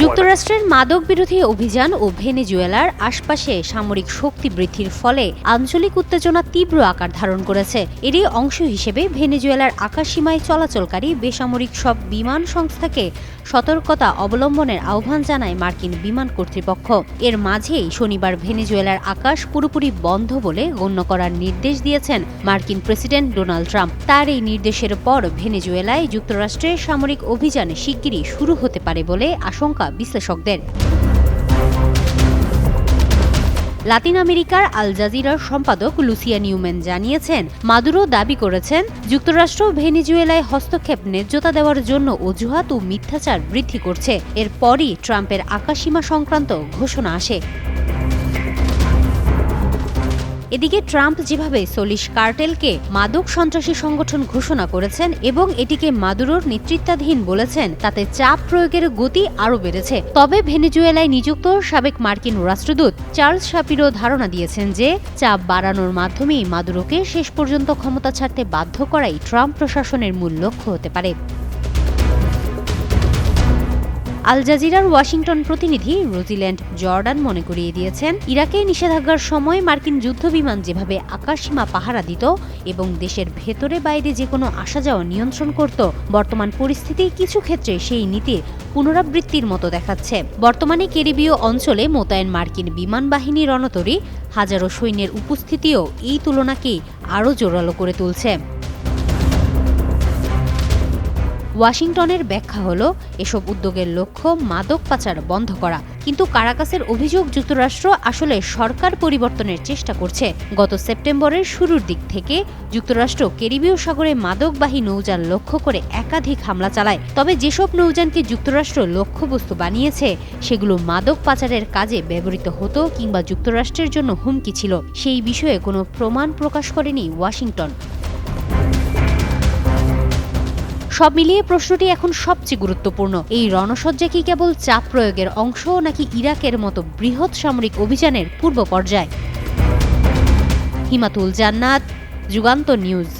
যুক্তরাষ্ট্রের মাদক বিরোধী অভিযান ও ভেনেজুয়েলার আশপাশে সামরিক শক্তি বৃদ্ধির ফলে আঞ্চলিক উত্তেজনা তীব্র আকার ধারণ করেছে। এরই অংশ হিসেবে ভেনেজুয়েলার আকাশসীমায় চলাচলকারী বেসামরিক সব বিমান সংস্থাকে সতর্কতা অবলম্বনের আহ্বান জানায় মার্কিন বিমান কর্তৃপক্ষ। এর মাঝেই শনিবার ভেনেজুয়েলার আকাশ পুরোপুরি বন্ধ বলে গণ্য করার নির্দেশ দিয়েছেন মার্কিন প্রেসিডেন্ট ডোনাল্ড ট্রাম্প। তার এই নির্দেশের পর ভেনেজুয়েলায় যুক্তরাষ্ট্রের সামরিক অভিযান শিগগিরই শুরু হতে পারে বলে আশঙ্কা বিশ্লেষকদের। লাতিন আমেরিকার আল জাজিরার সম্পাদক লুসিয়া নিউম্যান জানিয়েছেন, মাদুরো দাবি করেছেন, যুক্তরাষ্ট্র ভেনিজুয়েলায় হস্তক্ষেপ ন্যায্যতা দেওয়ার জন্য অজুহাত ও মিথ্যাচার বৃদ্ধি করছে। এরপরই ট্রাম্পের আকাশসীমা সংক্রান্ত ঘোষণা আসে। এদিকে ট্রাম্প যেভাবে সলিশ কার্টেলকে মাদক সন্ত্রাসী সংগঠন ঘোষণা করেছেন এবং এটিকে মাদুরোর নেতৃত্বাধীন বলেছেন, তাতে চাপ প্রয়োগের গতি আরও বেড়েছে। তবে ভেনেজুয়েলায় নিযুক্ত সাবেক মার্কিন রাষ্ট্রদূত চার্লস শাপিরো ধারণা দিয়েছেন যে, চাপ বাড়ানোর মাধ্যমেই মাদুরোকে শেষ পর্যন্ত ক্ষমতা ছাড়তে বাধ্য করাই ট্রাম্প প্রশাসনের মূল লক্ষ্য হতে পারে। আল জাজিরার ওয়াশিংটন প্রতিনিধি রোজিল্যান্ড জর্ডান মনে করিয়ে দিয়েছেন, ইরাকে নিষেধাজ্ঞার সময় মার্কিন যুদ্ধবিমান যেভাবে আকাশসীমা পাহারা দিত এবং দেশের ভেতরে বাইরে যে কোনো আসা যাওয়া নিয়ন্ত্রণ করত, বর্তমান পরিস্থিতি কিছু ক্ষেত্রে সেই নীতির পুনরাবৃত্তির মতো দেখাচ্ছে। বর্তমানে ক্যারিবীয় অঞ্চলে মোতায়েন মার্কিন বিমান বাহিনী রণতরী, হাজারো সৈন্যের উপস্থিতিও এই তুলনাকেই আরও জোরালো করে তুলছে। ওয়াশিংটনের ব্যাখ্যা হলো, এসব উদ্যোগের লক্ষ্য মাদক পাচার বন্ধ করা। কিন্তু কারাকাসের অভিযোগ যুক্তরাষ্ট্র আসলে সরকার পরিবর্তনের চেষ্টা করছে। গত সেপ্টেম্বরের শুরুর দিক থেকে যুক্তরাষ্ট্র ক্যারিবীয় সাগরে মাদকবাহী নৌযান লক্ষ্য করে একাধিক হামলা চালায়। তবে যেসব নৌযানকে যুক্তরাষ্ট্র লক্ষ্যবস্তু বানিয়েছে, সেগুলো মাদক পাচারের কাজে ব্যবহৃত হতো কিংবা যুক্তরাষ্ট্রের জন্য হুমকি ছিল। সেই বিষয়ে কোনো প্রমাণ প্রকাশ করেনি ওয়াশিংটন। সব মিলিয়ে প্রশ্নটি এখন সবচেয়ে গুরুত্বপূর্ণ। এই রণসজ্জা কি কেবল চাপ প্রয়োগের অংশ, নাকি ইরাকের মতো বৃহৎ সামরিক অভিযানের পূর্ব পর্যায়ে? হিমাতুল জান্নাত, যুগান্ত নিউজ।